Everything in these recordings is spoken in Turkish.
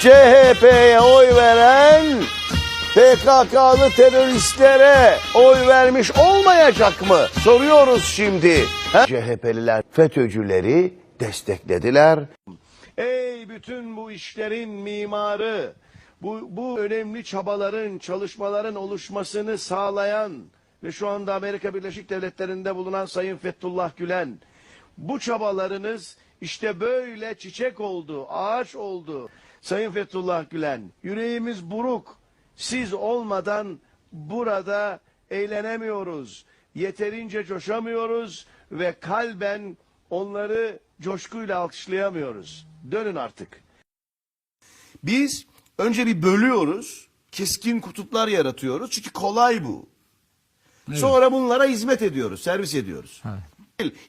CHP'ye oy veren PKK'lı teröristlere oy vermiş olmayacak mı? Soruyoruz şimdi. Ha? CHP'liler FETÖ'cüleri desteklediler. Ey bütün bu işlerin mimarı, bu, bu önemli çabaların, çalışmaların oluşmasını sağlayan ve şu anda Amerika Birleşik Devletleri'nde bulunan Sayın Fethullah Gülen, bu çabalarınız işte böyle çiçek oldu, ağaç oldu. Sayın Fethullah Gülen, yüreğimiz buruk. Siz olmadan burada eğlenemiyoruz. Yeterince coşamıyoruz ve kalben onları coşkuyla alkışlayamıyoruz. Dönün artık. Biz önce bir bölüyoruz, keskin kutuplar yaratıyoruz. Çünkü kolay bu. Sonra bunlara hizmet ediyoruz, servis ediyoruz.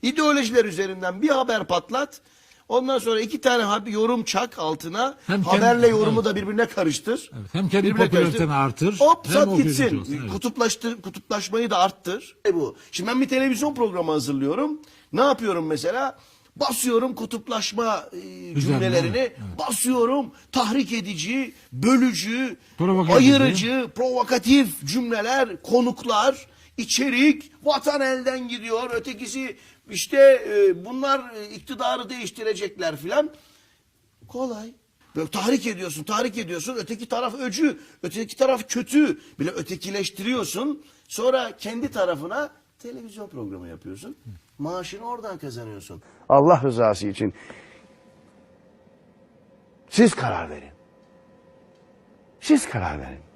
İdeolojiler üzerinden bir haber patlat. Ondan sonra iki tane haber yorum çak altına. Hem kendi- haberle yorumu evet. da birbirine karıştır. Evet, hem kendi Birbirine popülariteni artır, Hop hem sat o gitsin. gözüküyor evet. Kutuplaştır, kutuplaşmayı da arttır. E bu. Şimdi ben bir televizyon programı hazırlıyorum. Ne yapıyorum mesela? Basıyorum kutuplaşma e, cümlelerini. evet, Basıyorum tahrik edici, bölücü, Provokatif, ayırıcı, provokatif cümleler, konuklar, içerik, vatan elden gidiyor. Ötekisi işte e, bunlar e, iktidarı değiştirecekler filan. Kolay. Böyle tahrik ediyorsun, tahrik ediyorsun. Öteki taraf öcü, öteki taraf kötü. Bile ötekileştiriyorsun. Sonra kendi tarafına televizyon programı yapıyorsun. Maaşını oradan kazanıyorsun. Allah rızası için siz karar verin. Siz karar verin.